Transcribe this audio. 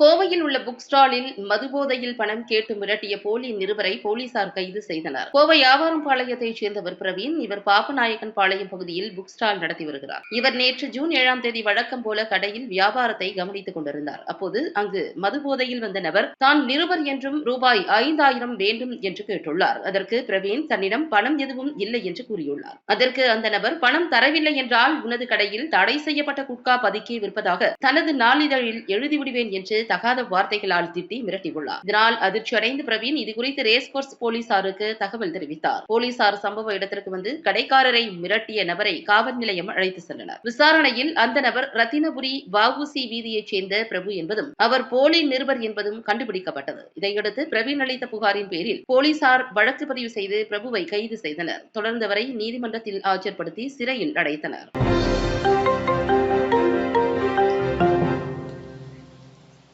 கோவையில் உள்ள புக் ஸ்டாலில் மதுபோதையில் பணம் கேட்டு மிரட்டிய போலி நிருபரை போலீசார் கைது செய்தனர். கோவை ஆவாரம்பாளையத்தைச் சேர்ந்தவர் பிரவீன் இவர் பாப்பநாயக்கன் பாளையம் பகுதியில் புக் ஸ்டால் நடத்தி வருகிறார். இவர் நேற்று ஜூன் ஏழாம் தேதி வழக்கம் போல கடையில் வியாபாரத்தை கவனித்துக் கொண்டிருந்தார். அப்போது அங்கு மதுபோதையில் வந்த நபர் தான் நிருபர் என்றும் ரூபாய் ஐந்தாயிரம் வேண்டும் என்று கேட்டுள்ளார். அதற்கு பிரவீன் தன்னிடம் பணம் எதுவும் இல்லை என்று கூறியுள்ளார். அதற்கு அந்த நபர் பணம் தரவில்லை என்றால் உனது கடையில் தடை செய்யப்பட்ட குட்கா பதுக்கி விற்பதாக தனது நாளிதழில் எழுதி விடுவேன் என்று தகாத வார்த்தைகளால் திட்டி மிரட்டியுள்ளார். இதனால் அதிர்ச்சியடைந்த பிரவீன் இதுகுறித்து ரேஸ்கோர்ஸ் போலீசாருக்கு தகவல் தெரிவித்தார். போலீசார் சம்பவ இடத்திற்கு வந்து கடைக்காரரை மிரட்டிய நபரை காவல் நிலையம் அழைத்து சென்றனர். விசாரணையில் அந்த நபர் ரத்தினபுரி வஉசி வீதியைச் சேர்ந்த பிரபு என்பதும் அவர் போலி நிருபர் என்பதும் கண்டுபிடிக்கப்பட்டது. இதையடுத்து பிரவீன் அளித்த புகாரின் பேரில் போலீசார் வழக்கு பதிவு செய்து பிரபுவை கைது செய்தனர். தொடர்ந்தவரை நீதிமன்றத்தில் ஆஜர்படுத்தி சிறையில் அடைத்தனர்.